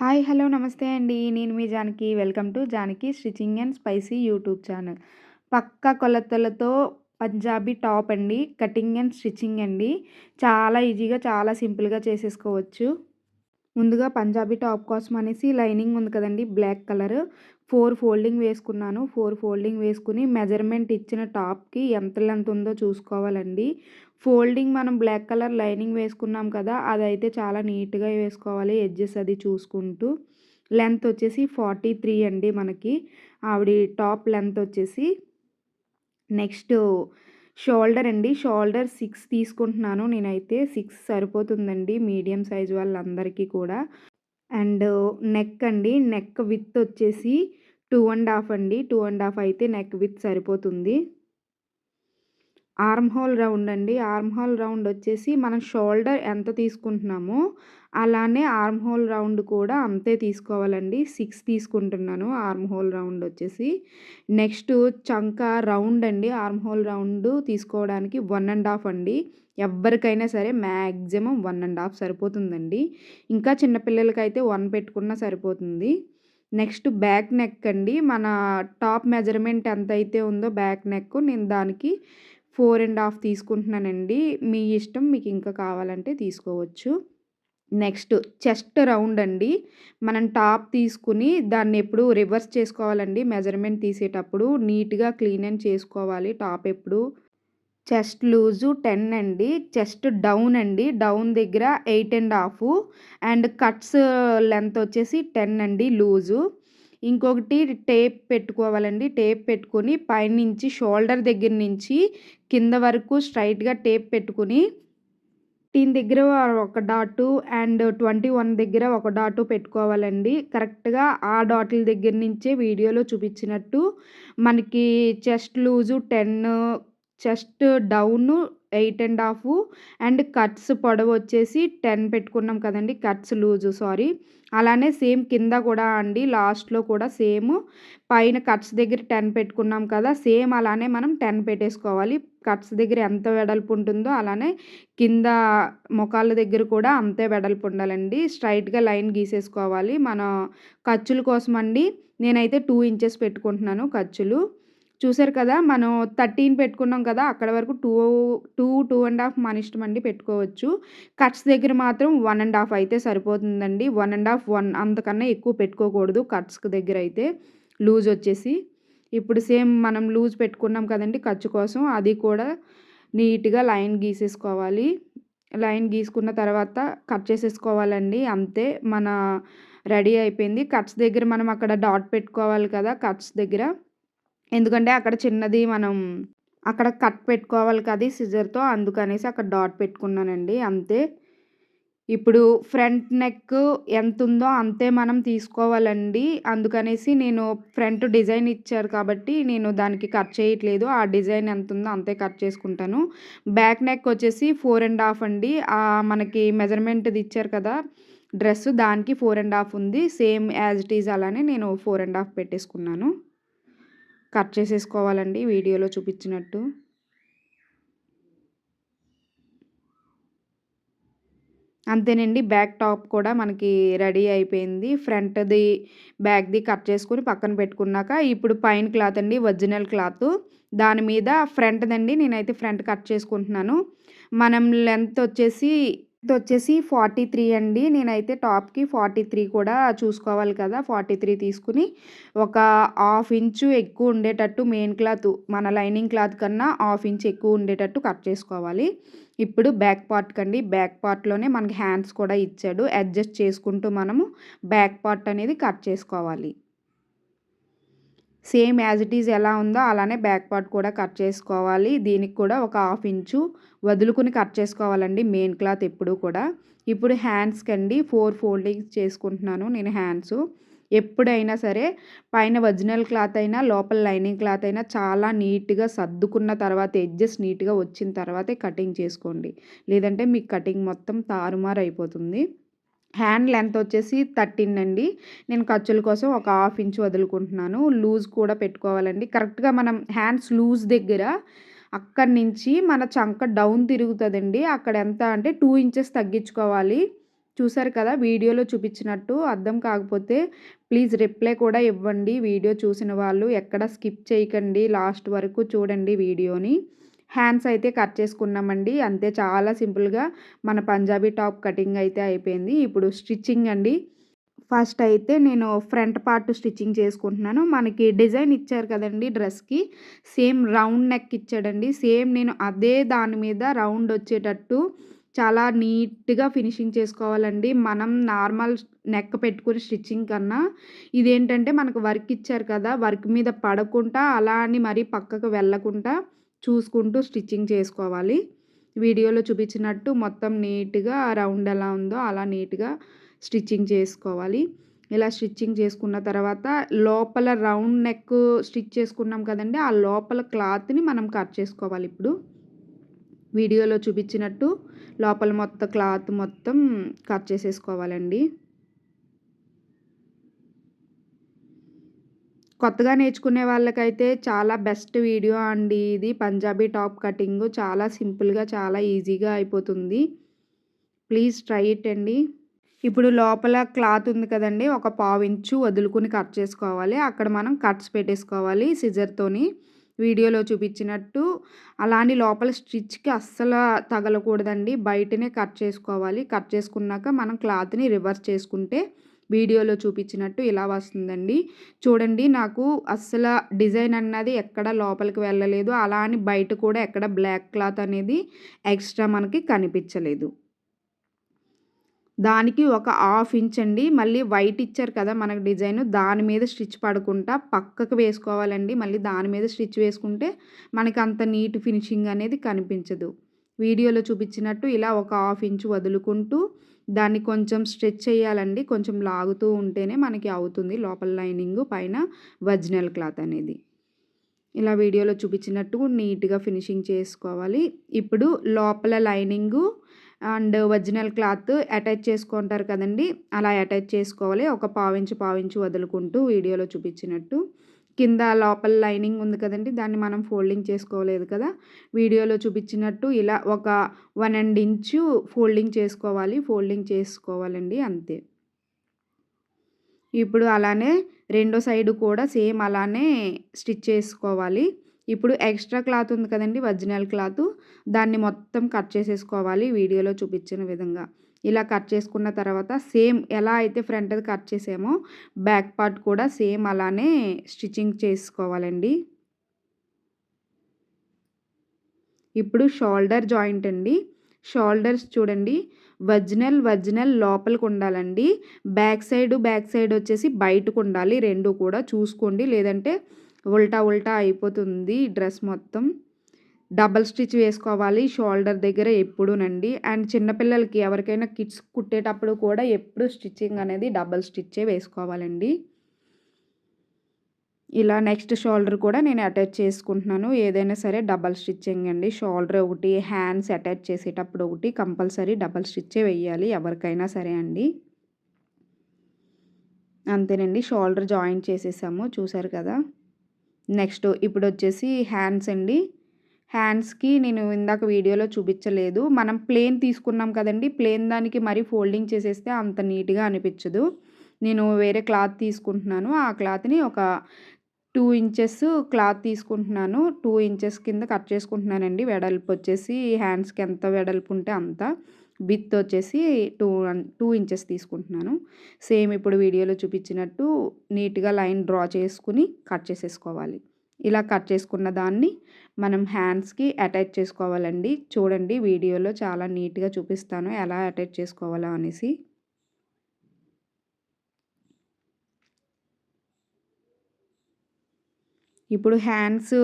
Hi hello నమస్తే అండి. నేను మీ Janaki. Welcome to Janaki stitching and spicy YouTube channel. పక్క కొలతలతో పంజాబీ టాప్ అండి. కటింగ్ అండ్ స్టిచ్చింగ్ అండి. చాలా ఈజీగా చాలా సింపుల్గా చేసేసుకోవచ్చు. ముందుగా పంజాబీ టాప్ కోసం అనేసి లైనింగ్ ఉంది కదండి బ్లాక్ కలర్. ఫోర్ ఫోల్డింగ్ వేసుకున్నాను. ఫోర్ ఫోల్డింగ్ వేసుకుని మెజర్మెంట్ ఇచ్చిన టాప్కి ఎంత లెంత్ ఉందో చూసుకోవాలండి. ఫోల్డింగ్ మనం బ్లాక్ కలర్ లైనింగ్ వేసుకున్నాం కదా అదైతే చాలా నీట్గా వేసుకోవాలి. ఎడ్జెస్ అది చూసుకుంటూ. లెంత్ వచ్చేసి ఫార్టీ త్రీ అండి మనకి. ఆవిడ టాప్ లెంత్ వచ్చేసి నెక్స్ట్ షోల్డర్ అండి. షోల్డర్ సిక్స్ తీసుకుంటున్నాను నేనైతే. సిక్స్ సరిపోతుందండి మీడియం సైజ్ వాళ్ళందరికీ కూడా. అండ్ నెక్ అండి. నెక్ విత్ వచ్చేసి టూ అండ్ హాఫ్ అండి. టూ అండ్ హాఫ్ అయితే నెక్ విత్ సరిపోతుంది. ఆర్మ్ హోల్ రౌండ్ అండి. ఆర్మ్ హోల్ రౌండ్ వచ్చేసి మనం షోల్డర్ ఎంత తీసుకుంటున్నామో అలానే ఆర్మ్ హోల్ రౌండ్ కూడా అంతే తీసుకోవాలండి. సిక్స్ తీసుకుంటున్నాను ఆర్మ్ హోల్ రౌండ్ వచ్చేసి. నెక్స్ట్ చంక రౌండ్ అండి. ఆర్మ్ హోల్ రౌండ్ తీసుకోవడానికి వన్ అండ్ హాఫ్ అండి. ఎవరికైనా సరే మ్యాక్సిమం వన్ అండ్ హాఫ్ సరిపోతుందండి. ఇంకా చిన్నపిల్లలకైతే వన్ పెట్టుకున్నా సరిపోతుంది. నెక్స్ట్ బ్యాక్ నెక్ అండి. మన టాప్ మెజర్మెంట్ ఎంత అయితే ఉందో బ్యాక్ నెక్ నేను దానికి ఫోర్ అండ్ హాఫ్ తీసుకుంటున్నానండి. మీ ఇష్టం మీకు ఇంకా కావాలంటే తీసుకోవచ్చు. నెక్స్ట్ చెస్ట్ రౌండ్ అండి. మనం టాప్ తీసుకుని దాన్ని ఎప్పుడు రివర్స్ చేసుకోవాలండి. మెజర్మెంట్ తీసేటప్పుడు నీట్గా క్లీన్ అండ్ చేసుకోవాలి టాప్ ఎప్పుడు. చెస్ట్ లూజు టెన్ అండి. చెస్ట్ డౌన్ అండి. డౌన్ దగ్గర eight and half and cuts length వచ్చేసి టెన్ అండి లూజు. ఇంకొకటి టేప్ పెట్టుకోవాలండి. టేప్ పెట్టుకొని పైనుంచి షోల్డర్ దగ్గర నుంచి కింద వరకు స్ట్రైట్గా టేప్ పెట్టుకుని టీన్ దగ్గర ఒక డాటు అండ్ ట్వంటీ వన్ దగ్గర ఒక డాటు పెట్టుకోవాలండి. కరెక్ట్గా ఆ డాట్ల దగ్గర నుంచే వీడియోలో చూపించినట్టు మనకి chest loose ten chest down eight and half and cuts పొడవు వచ్చేసి టెన్ పెట్టుకున్నాం కదండి కట్స్ లూజు సారీ. అలానే సేమ్ కింద కూడా అండి లాస్ట్లో కూడా సేమ్. పైన కట్స్ దగ్గర టెన్ పెట్టుకున్నాం కదా సేమ్ అలానే మనం టెన్ పెట్టేసుకోవాలి. కట్స్ దగ్గర ఎంత వెడల్పు ఉంటుందో అలానే కింద ముఖాల దగ్గర కూడా అంతే వెడల్పు ఉండాలండి. స్ట్రైట్గా లైన్ గీసేసుకోవాలి. మన ఖర్చుల కోసం అండి నేనైతే టూ ఇంచెస్ పెట్టుకుంటున్నాను ఖర్చులు. చూసారు కదా మనం థర్టీన్ పెట్టుకున్నాం కదా అక్కడ వరకు two two two and half మన ఇష్టం అండి పెట్టుకోవచ్చు. కట్స్ దగ్గర మాత్రం వన్ అండ్ హాఫ్ అయితే సరిపోతుందండి. వన్ అండ్ హాఫ్ వన్ అంతకన్నా ఎక్కువ పెట్టుకోకూడదు కట్స్ దగ్గర అయితే. లూజ్ వచ్చేసి. ఇప్పుడు సేమ్ మనం లూజ్ పెట్టుకున్నాం కదండి ఖర్చు కోసం అది కూడా నీట్గా లైన్ గీసేసుకోవాలి. లైన్ గీసుకున్న తర్వాత కట్ చేసేసుకోవాలండి అంతే. మన రెడీ అయిపోయింది. కట్స్ దగ్గర మనం అక్కడ డాట్ పెట్టుకోవాలి కదా కట్స్ దగ్గర. ఎందుకంటే అక్కడ చిన్నది మనం అక్కడ కట్ పెట్టుకోవాలి కదా సిజర్తో అందుకనేసి అక్కడ డాట్ పెట్టుకున్నానండి అంతే. ఇప్పుడు ఫ్రంట్ నెక్ ఎంత ఉందో అంతే మనం తీసుకోవాలండి అందుకనేసి నేను ఫ్రంట్ డిజైన్ ఇచ్చారు కాబట్టి నేను దానికి కట్ చేయట్లేదు ఆ డిజైన్ ఎంత ఉందో అంతే కట్ చేసుకుంటాను. బ్యాక్ నెక్ వచ్చేసి ఫోర్ అండ్ హాఫ్ అండి మనకి మెజర్మెంట్ది ఇచ్చారు కదా డ్రెస్ దానికి ఫోర్ అండ్ హాఫ్ ఉంది సేమ్ యాజ్ ఇట్ ఈజ్ అలానే నేను ఫోర్ అండ్ హాఫ్ పెట్టేసుకున్నాను. కట్ చేసేసుకోవాలండి వీడియోలో చూపించినట్టు. అంతేనండి బ్యాక్ టాప్ కూడా మనకి రెడీ అయిపోయింది. ఫ్రంట్ది బ్యాక్ది కట్ చేసుకుని పక్కన పెట్టుకున్నాక ఇప్పుడు పైన క్లాత్ అండి ఒరిజినల్ క్లాత్. దాని మీద ఫ్రంట్దండి నేనైతే ఫ్రంట్ కట్ చేసుకుంటున్నాను. మనం లెంత్ వచ్చేసి ఇది వచ్చేసి ఫార్టీ త్రీ అండి. నేనైతే టాప్కి ఫార్టీ త్రీ కూడా చూసుకోవాలి కదా. ఫార్టీ త్రీ తీసుకుని ఒక హాఫ్ ఇంచు ఎక్కువ ఉండేటట్టు మెయిన్ క్లాత్ మన లైనింగ్ క్లాత్ కన్నా హాఫ్ ఇంచ్ ఎక్కువ ఉండేటట్టు కట్ చేసుకోవాలి. ఇప్పుడు బ్యాక్ పార్ట్ కండి. బ్యాక్ పార్ట్లోనే మనకి హ్యాండ్స్ కూడా ఇచ్చాడు. అడ్జస్ట్ చేసుకుంటూ మనము బ్యాక్ పార్ట్ అనేది కట్ చేసుకోవాలి. సేమ్ యాజ్ ఇట్ ఈజ్ ఎలా ఉందో అలానే బ్యాక్ పార్ట్ కూడా కట్ చేసుకోవాలి. దీనికి కూడా ఒక హాఫ్ ఇంచు వదులుకుని కట్ చేసుకోవాలండి మెయిన్ క్లాత్ ఎప్పుడు కూడా. ఇప్పుడు హ్యాండ్స్కి అండి ఫోర్ ఫోల్డింగ్స్ చేసుకుంటున్నాను నేను హ్యాండ్స్. ఎప్పుడైనా సరే పైన ఒరిజినల్ క్లాత్ అయినా లోపల లైనింగ్ క్లాత్ అయినా చాలా నీట్గా సర్దుకున్న తర్వాత ఎడ్జెస్ నీట్గా వచ్చిన తర్వాతే కటింగ్ చేసుకోండి. లేదంటే మీకు కటింగ్ మొత్తం తారుమారు అయిపోతుంది హ్యాండ్ లెంత్ వచ్చేసి థర్టీన్ అండి. నేను ఖర్చుల కోసం ఒక హాఫ్ ఇంచ్ వదులుకుంటున్నాను. లూజ్ కూడా పెట్టుకోవాలండి. కరెక్ట్గా మనం హ్యాండ్స్ లూజ్ దగ్గర అక్కడి నుంచి మన చంక డౌన్ తిరుగుతుందండి. అక్కడ ఎంత అంటే టూ ఇంచెస్ తగ్గించుకోవాలి. చూసారు కదా వీడియోలో చూపించినట్టు అర్థం కాకపోతే ప్లీజ్ రిప్లై కూడా ఇవ్వండి. వీడియో చూసిన వాళ్ళు ఎక్కడ స్కిప్ చేయకండి. లాస్ట్ వరకు చూడండి వీడియోని. హ్యాండ్స్ అయితే కట్ చేసుకున్నామండి. అంతే చాలా సింపుల్గా మన పంజాబీ టాప్ కటింగ్ అయితే అయిపోయింది. ఇప్పుడు స్టిచ్చింగ్ అండి. ఫస్ట్ అయితే నేను ఫ్రంట్ పార్ట్ స్టిచ్చింగ్ చేసుకుంటున్నాను. మనకి డిజైన్ ఇచ్చారు కదండి డ్రెస్కి. సేమ్ రౌండ్ నెక్ ఇచ్చాడండి. సేమ్ నేను అదే దాని మీద రౌండ్ వచ్చేటట్టు చాలా నీట్గా ఫినిషింగ్ చేసుకోవాలండి. మనం నార్మల్ నెక్ పెట్టుకుని స్టిచ్చింగ్ కన్నా ఇదేంటంటే మనకు వర్క్ ఇచ్చారు కదా వర్క్ మీద పడకుండా అలా అని మరీ పక్కకు వెళ్ళకుండా చూసుకుంటూ స్టిచ్చింగ్ చేసుకోవాలి. వీడియోలో చూపించినట్టు మొత్తం నీట్గా రౌండ్ ఎలా ఉందో అలా నీట్గా స్టిచ్చింగ్ చేసుకోవాలి. ఇలా స్టిచ్చింగ్ చేసుకున్న తర్వాత లోపల రౌండ్ నెక్ స్టిచ్ చేసుకున్నాం కదండి ఆ లోపల క్లాత్ని మనం కట్ చేసుకోవాలి ఇప్పుడు. వీడియోలో చూపించినట్టు లోపల మొత్తం క్లాత్ మొత్తం కట్ చేసేసుకోవాలండి. కొత్తగా నేర్చుకునే వాళ్ళకైతే చాలా బెస్ట్ వీడియో అండి ఇది. పంజాబీ టాప్ కటింగ్ చాలా సింపుల్గా చాలా ఈజీగా అయిపోతుంది. ప్లీజ్ ట్రై ఇట్ అండి. ఇప్పుడు లోపల క్లాత్ ఉంది కదండి ఒక పావు ఇంచు వదులుకుని కట్ చేసుకోవాలి. అక్కడ మనం కట్స్ పెట్టేసుకోవాలి సిజర్తోని వీడియోలో చూపించినట్టు అలాంటి లోపల స్టిచ్కి అస్సలు తగలకూడదండి. బయటనే కట్ చేసుకోవాలి. కట్ చేసుకున్నాక మనం క్లాత్ని రివర్స్ చేసుకుంటే వీడియోలో చూపించినట్టు ఇలా వస్తుందండి. చూడండి నాకు అస్సలు డిజైన్ అన్నది ఎక్కడ లోపలికి వెళ్ళలేదు. అలా అని బయట కూడా ఎక్కడ బ్లాక్ క్లాత్ అనేది ఎక్స్ట్రా మనకి కనిపించలేదు. దానికి ఒక హాఫ్ ఇంచ్ అండి. మళ్ళీ వైట్ ఇచ్చారు కదా మనకు డిజైన్. దాని మీద స్టిచ్ పడకుండా పక్కకు వేసుకోవాలండి. మళ్ళీ దాని మీద స్టిచ్ వేసుకుంటే మనకి అంత నీట్ ఫినిషింగ్ అనేది కనిపించదు. వీడియోలో చూపించినట్టు ఇలా ఒక హాఫ్ ఇంచ్ వదులుకుంటూ దాన్ని కొంచెం స్ట్రెచ్ చేయాలండి. కొంచెం లాగుతూ ఉంటేనే మనకి అవుతుంది. లోపల లైనింగ్ పైన ఒరిజినల్ క్లాత్ అనేది. ఇలా వీడియోలో చూపించినట్టు నీట్గా ఫినిషింగ్ చేసుకోవాలి. ఇప్పుడు లోపల lining and original cloth attach చేసుకుంటారు కదండి. అలా అటాచ్ చేసుకోవాలి. ఒక పావించు పావించు వదులుకుంటూ వీడియోలో చూపించినట్టు. కింద లోపల లైనింగ్ ఉంది కదండి దాన్ని మనం ఫోల్డింగ్ చేసుకోలేదు కదా. వీడియోలో చూపించినట్టు ఇలా ఒక వన్ అండ్ ఇంచు ఫోల్డింగ్ చేసుకోవాలి ఫోల్డింగ్ చేసుకోవాలండి అంతే. ఇప్పుడు అలానే రెండో సైడ్ కూడా సేమ్ అలానే స్టిచ్ చేసుకోవాలి. ఇప్పుడు ఎక్స్ట్రా క్లాత్ ఉంది కదండి ఒరిజినల్ క్లాత్ దాన్ని మొత్తం కట్ చేసేసుకోవాలి వీడియోలో చూపించిన విధంగా. ఇలా కట్ చేసుకున్న తర్వాత సేమ్ ఎలా అయితే ఫ్రంట్ అది కట్ చేసామో బ్యాక్ పార్ట్ కూడా సేమ్ అలానే స్టిచ్చింగ్ చేసుకోవాలండి. ఇప్పుడు షోల్డర్ జాయింట్ అండి. షోల్డర్స్ చూడండి. వర్జినల్ వర్జినల్ లోపలికి ఉండాలండి. బ్యాక్ సైడ్ బ్యాక్ సైడ్ వచ్చేసి బయటకు ఉండాలి. రెండు కూడా చూసుకోండి. లేదంటే ఉల్టా ఉల్టా అయిపోతుంది డ్రెస్ మొత్తం. డబల్ స్టిచ్ వేసుకోవాలి షోల్డర్ దగ్గర ఎప్పుడూనండి. అండ్ చిన్నపిల్లలకి ఎవరికైనా కిడ్స్ కుట్టేటప్పుడు కూడా ఎప్పుడు స్టిచ్చింగ్ అనేది డబల్ స్టిచ్చే వేసుకోవాలండి. ఇలా నెక్స్ట్ షోల్డర్ కూడా నేను అటాచ్ చేసుకుంటున్నాను. ఏదైనా సరే డబల్ స్టిచ్చింగ్ అండి. షోల్డర్ ఒకటి హ్యాండ్స్ అటాచ్ చేసేటప్పుడు ఒకటి కంపల్సరీ డబల్ స్టిచ్చే వేయాలి ఎవరికైనా సరే అండి. అంతేనండి షోల్డర్ జాయిన్ చేసేసాము చూసారు కదా. నెక్స్ట్ ఇప్పుడు వచ్చేసి హ్యాండ్స్ అండి. హ్యాండ్స్కి నేను ఇందాక వీడియోలో చూపించలేదు. మనం ప్లేన్ తీసుకున్నాం కదండి ప్లేన్ దానికి మరీ ఫోల్డింగ్ చేసేస్తే అంత నీట్గా అనిపించదు. నేను వేరే క్లాత్ తీసుకుంటున్నాను. ఆ క్లాత్ని ఒక టూ ఇంచెస్ క్లాత్ తీసుకుంటున్నాను. టూ ఇంచెస్ కింద కట్ చేసుకుంటున్నానండి. వెడల్పు వచ్చేసి హ్యాండ్స్కి ఎంత వెడల్పు ఉంటే అంత. బిత్ వచ్చేసి టూ టూ ఇంచెస్ తీసుకుంటున్నాను. సేమ్ ఇప్పుడు వీడియోలో చూపించినట్టు నీట్గా లైన్ డ్రా చేసుకుని కట్ చేసేసుకోవాలి. ఇలా కట్ చేసుకున్న దాన్ని మనం హ్యాండ్స్కి అటాచ్ చేసుకోవాలండి. చూడండి వీడియోలో చాలా నీట్గా చూపిస్తాను ఎలా అటాచ్ చేసుకోవాలో అనేసి. ఇప్పుడు హ్యాండ్స్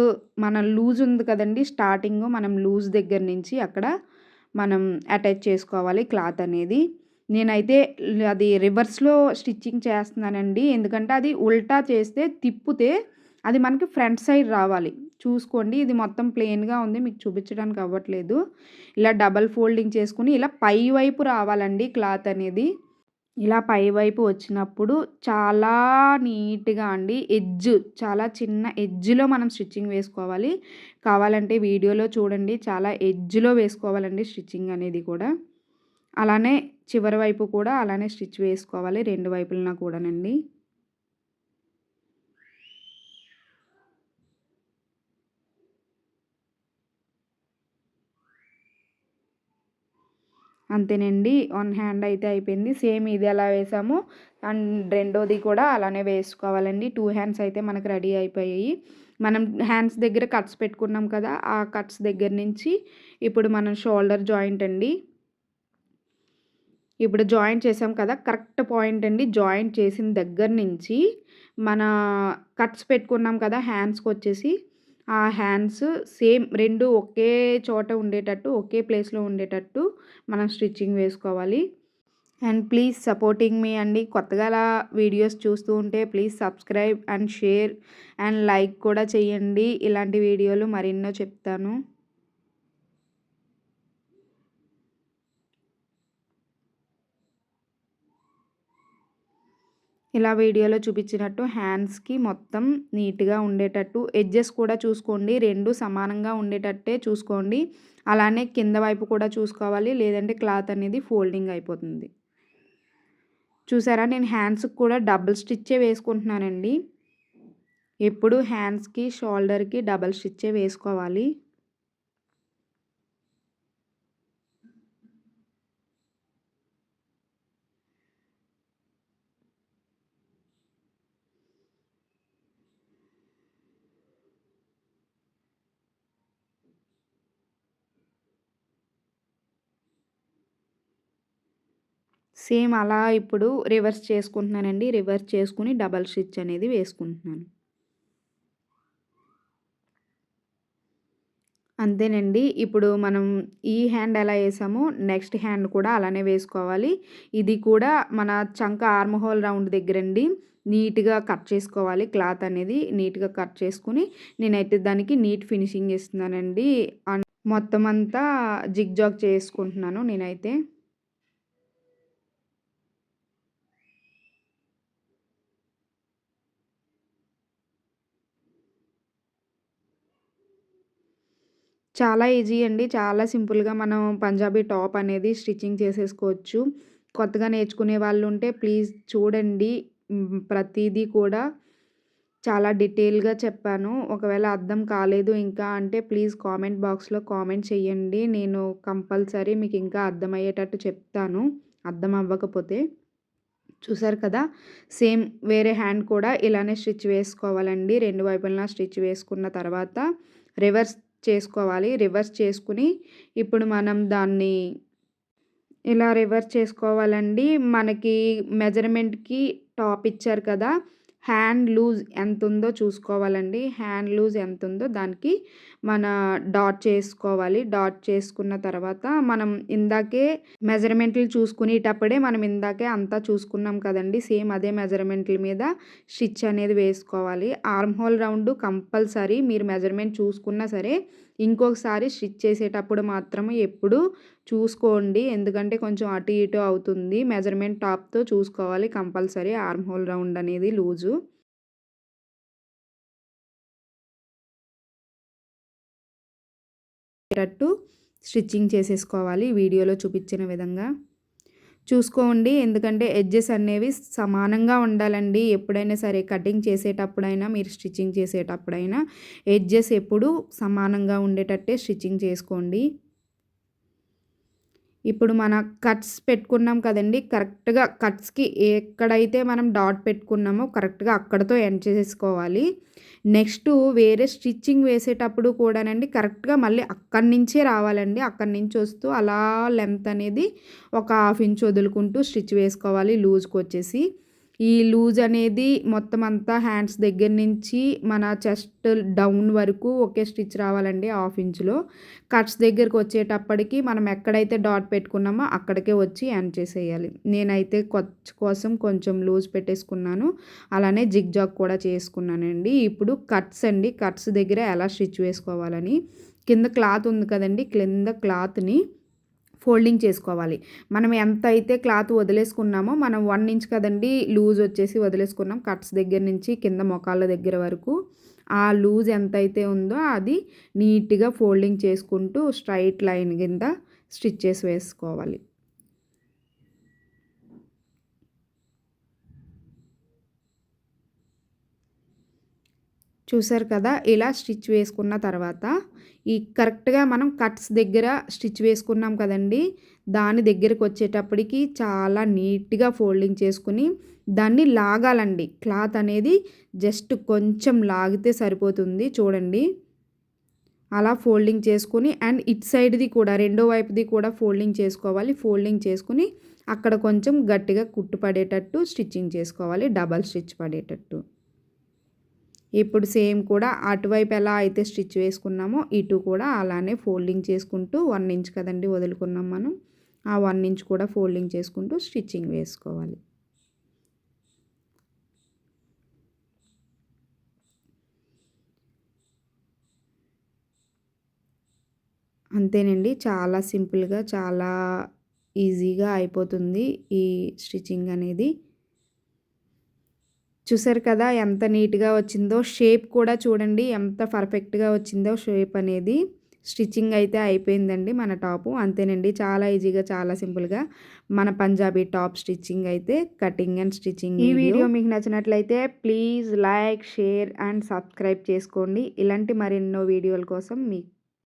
మన లూజ్ ఉంది కదండి స్టార్టింగ్ మనం లూజ్ దగ్గర నుంచి అక్కడ మనం అటాచ్ చేసుకోవాలి క్లాత్ అనేది. నేనైతే అది రివర్స్లో స్టిచ్చింగ్ చేస్తున్నానండి. ఎందుకంటే అది ఉల్టా చేస్తే తిప్పితే అది మనకి ఫ్రంట్ సైడ్ రావాలి. చూసుకోండి. ఇది మొత్తం ప్లెయిన్గా ఉంది. మీకు చూపించడానికి అవ్వట్లేదు. ఇలా డబల్ ఫోల్డింగ్ చేసుకుని ఇలా పై వైపు రావాలండి క్లాత్ అనేది. ఇలా పైవైపు వచ్చినప్పుడు చాలా నీట్‌గా అండి. ఎడ్జ్ చాలా చిన్న ఎడ్జ్‌లో మనం స్టిచ్చింగ్ వేసుకోవాలి. కావాలంటే వీడియోలో చూడండి. చాలా ఎడ్జ్‌లో వేసుకోవాలండి స్టిచ్చింగ్ అనేది కూడా. అలానే చివరి వైపు కూడా అలానే స్టిచ్ వేసుకోవాలి. రెండు వైపులన కూడానండి. అంతేనండి. వన్ హ్యాండ్ అయితే అయిపోయింది. సేమ్ ఇది ఎలా వేసామో. అండ్ రెండోది కూడా అలానే వేసుకోవాలండి. టూ హ్యాండ్స్ అయితే మనకు రెడీ అయిపోయాయి. మనం హ్యాండ్స్ దగ్గర కట్స్ పెట్టుకున్నాం కదా ఆ కట్స్ దగ్గర నుంచి ఇప్పుడు మనం షోల్డర్ జాయింట్ అండి. ఇప్పుడు జాయింట్ చేసాం కదా కరెక్ట్ పాయింట్ అండి. జాయింట్ చేసిన దగ్గర నుంచి మన కట్స్ పెట్టుకున్నాం కదా హ్యాండ్స్కి వచ్చేసి ఆ హ్యాండ్స్ సేమ్ రెండు ఒకే చోట ఉండేటట్టు ఒకే ప్లేస్లో ఉండేటట్టు మనం స్టిచ్చింగ్ వేసుకోవాలి. అండ్ ప్లీజ్ సపోర్టింగ్ మీ అండి. కొత్తగా అలా వీడియోస్ చూస్తూ ఉంటే please subscribe and share and like కూడా చేయండి. ఇలాంటి వీడియోలు మరెన్నో చెప్తాను. ఇలా వీడియోలో చూపించినట్టు హ్యాండ్స్కి మొత్తం నీట్గా ఉండేటట్టు ఎడ్జెస్ కూడా చూసుకోండి రెండు సమానంగా ఉండేటట్టే చూసుకోండి. అలానే కింద వైపు కూడా చూసుకోవాలి లేదంటే క్లాత్ అనేది ఫోల్డింగ్ అయిపోతుంది. చూసారా? నేను హ్యాండ్స్కి కూడా డబుల్ స్టిచ్చే వేసుకుంటున్నానండి. ఎప్పుడు హ్యాండ్స్కి షోల్డర్కి డబల్ స్టిచ్చే వేసుకోవాలి. సేమ్ అలా ఇప్పుడు రివర్స్ చేసుకుంటున్నానండి. రివర్స్ చేసుకుని డబల్ స్టిచ్ అనేది వేసుకుంటున్నాను. అంతేనండి. ఇప్పుడు మనం ఈ హ్యాండ్ ఎలా వేసామో నెక్స్ట్ హ్యాండ్ కూడా అలానే వేసుకోవాలి. ఇది కూడా మన చంక ఆర్మ్ హోల్ రౌండ్ దగ్గరండి. నీట్గా కట్ చేసుకోవాలి. క్లాత్ అనేది నీట్గా కట్ చేసుకుని నేనైతే దానికి నీట్ ఫినిషింగ్ ఇస్తున్నానండి మొత్తం అంతా జిగ్ జాగ్ చేసుకుంటున్నాను నేనైతే. చాలా ఈజీ అండి. చాలా సింపుల్గా మనం పంజాబీ టాప్ అనేది స్టిచ్చింగ్ చేసేసుకోవచ్చు. కొత్తగా నేర్చుకునే వాళ్ళు ఉంటే ప్లీజ్ చూడండి. ప్రతిదీ కూడా చాలా డీటెయిల్గా చెప్పాను. ఒకవేళ అర్థం కాలేదు ఇంకా అంటే ప్లీజ్ కామెంట్ బాక్స్లో కామెంట్ చేయండి నేను కంపల్సరీ మీకు ఇంకా అర్థమయ్యేటట్టు చెప్తాను. అర్థం అవ్వకపోతే చూసారు కదా! సేమ్ వేరే హ్యాండ్ కూడా ఇలానే స్టిచ్ వేసుకోవాలండి. రెండు వైపులా స్టిచ్ వేసుకున్న తర్వాత రివర్స్ చేసుకోవాలి రివర్స్ చేసుకుని ఇప్పుడు మనం దాన్ని ఇలా రివర్స్ చేసుకోవాలండి. మనకి మెజర్మెంట్కి టాప్ ఇచ్చారు కదా హ్యాండ్ లూజ్ ఎంత ఉందో చూసుకోవాలండి. హ్యాండ్ లూజ్ ఎంత ఉందో దానికి మన డాట్ చేసుకోవాలి. డాట్ చేసుకున్న తర్వాత మనం ఇందాకే మెజర్మెంట్లు చూసుకునేటప్పుడే మనం ఇందాకే అంతా చూసుకున్నాం కదండి. సేమ్ అదే మెజర్మెంట్ల మీద స్టిచ్ అనేది వేసుకోవాలి. ఆర్మ్ హోల్ రౌండ్ కంపల్సరీ మీరు మెజర్మెంట్ చూసుకున్నా సరే ఇంకొకసారి స్టిచ్ చేసేటప్పుడు మాత్రం ఎప్పుడు చూసుకోండి. ఎందుకంటే కొంచెం అటు ఇటు అవుతుంది. మెజర్మెంట్ టాప్తో చూసుకోవాలి. కంపల్సరీ ఆర్మ్ హోల్ రౌండ్ అనేది లూజు. స్టిచ్చింగ్ చేసేసుకోవాలి వీడియోలో చూపించిన విధంగా. చూసుకోండి ఎందుకంటే ఎడ్జెస్ అనేవి సమానంగా ఉండాలండి. ఎప్పుడైనా సరే కటింగ్ చేసేటప్పుడైనా మీరు స్టిచ్చింగ్ చేసేటప్పుడైనా ఎడ్జెస్ ఎప్పుడు సమానంగా ఉండేటట్టే స్టిచ్చింగ్ చేసుకోండి. ఇప్పుడు మన కట్స్ పెట్టుకున్నాం కదండి కరెక్ట్గా కట్స్కి ఎక్కడైతే మనం డాట్ పెట్టుకున్నామో కరెక్ట్గా అక్కడతో ఎండ్ చేసేసుకోవాలి. నెక్స్ట్ వేరే స్టిచ్చింగ్ వేసేటప్పుడు కూడానండి కరెక్ట్గా మళ్ళీ అక్కడి నుంచే రావాలండి. అక్కడి నుంచి వస్తూ అలా లెంత్ అనేది ఒక హాఫ్ ఇంచ్ వదులుకుంటూ స్టిచ్ వేసుకోవాలి లూజ్కి వచ్చేసి. ఈ లూజ్ అనేది మొత్తం అంతా హ్యాండ్స్ దగ్గర నుంచి మన చెస్ట్ డౌన్ వరకు ఒకే స్టిచ్ రావాలండి హాఫ్ ఇంచులో. కట్స్ దగ్గరకు వచ్చేటప్పటికి మనం ఎక్కడైతే డాట్ పెట్టుకున్నామో అక్కడికే వచ్చి ఎండ్ చేసేయాలి. నేనైతే కొచ్చ కోసం కొంచెం లూజ్ పెట్టేసుకున్నాను. అలానే జిగ్ జాగ్ కూడా చేసుకున్నానండి. ఇప్పుడు కట్స్ అండి కట్స్ దగ్గర ఎలా స్టిచ్ వేసుకోవాలని. కింద క్లాత్ ఉంది కదండి కింద క్లాత్ని ఫోల్డింగ్ చేసుకోవాలి. మనం ఎంత అయితే క్లాత్ వదిలేసుకున్నామో మనం వన్ ఇంచ్ కదండి లూజ్ వచ్చేసి వదిలేసుకున్నాం కట్స్ దగ్గర నుంచి కింద మొకాళ్ళ దగ్గర వరకు. ఆ లూజ్ ఎంత అయితే ఉందో అది నీట్గా ఫోల్డింగ్ చేసుకుంటూ స్ట్రైట్ లైన్ కింద స్టిచ్చెస్ వేసుకోవాలి. చూసారు కదా ఇలా స్టిచ్ వేసుకున్న తర్వాత ఈ కరెక్ట్గా మనం కట్స్ దగ్గర స్టిచ్ వేసుకున్నాం కదండి దాని దగ్గరకు వచ్చేటప్పటికి చాలా నీట్గా ఫోల్డింగ్ చేసుకుని దాన్ని లాగాలండి. క్లాత్ అనేది జస్ట్ కొంచెం లాగితే సరిపోతుంది చూడండి. అలా ఫోల్డింగ్ చేసుకుని అండ్ ఇట్ సైడ్ది కూడా రెండో వైపుది కూడా ఫోల్డింగ్ చేసుకోవాలి. ఫోల్డింగ్ చేసుకుని అక్కడ కొంచెం గట్టిగా కుట్టు పడేటట్టు స్టిచ్చింగ్ చేసుకోవాలి. డబల్ స్టిచ్ పడేటట్టు. ఇప్పుడు సేమ్ కూడా అటువైపు ఎలా అయితే స్టిచ్ వేసుకున్నామో ఇటు కూడా అలానే ఫోల్డింగ్ చేసుకుంటూ వన్ ఇంచ్ కదండి వదులుకున్నాం మనం. ఆ వన్ ఇంచ్ కూడా ఫోల్డింగ్ చేసుకుంటూ స్టిచ్చింగ్ వేసుకోవాలి. అంతేనండి. చాలా సింపుల్గా చాలా ఈజీగా అయిపోతుంది ఈ స్టిచ్చింగ్ అనేది. చూసారు కదా ఎంత నీట్గా వచ్చిందో. షేప్ కూడా చూడండి ఎంత పర్ఫెక్ట్గా వచ్చిందో షేప్ అనేది. స్టిచ్చింగ్ అయితే అయిపోయిందండి మన టాపు. అంతేనండి చాలా ఈజీగా చాలా సింపుల్గా మన పంజాబీ టాప్ స్టిచ్చింగ్ అయితే కటింగ్ అండ్ స్టిచ్చింగ్ ఈ వీడియో. మీకు నచ్చినట్లయితే please like share and subscribe చేసుకోండి. ఇలాంటి మరెన్నో వీడియోల కోసం మీకు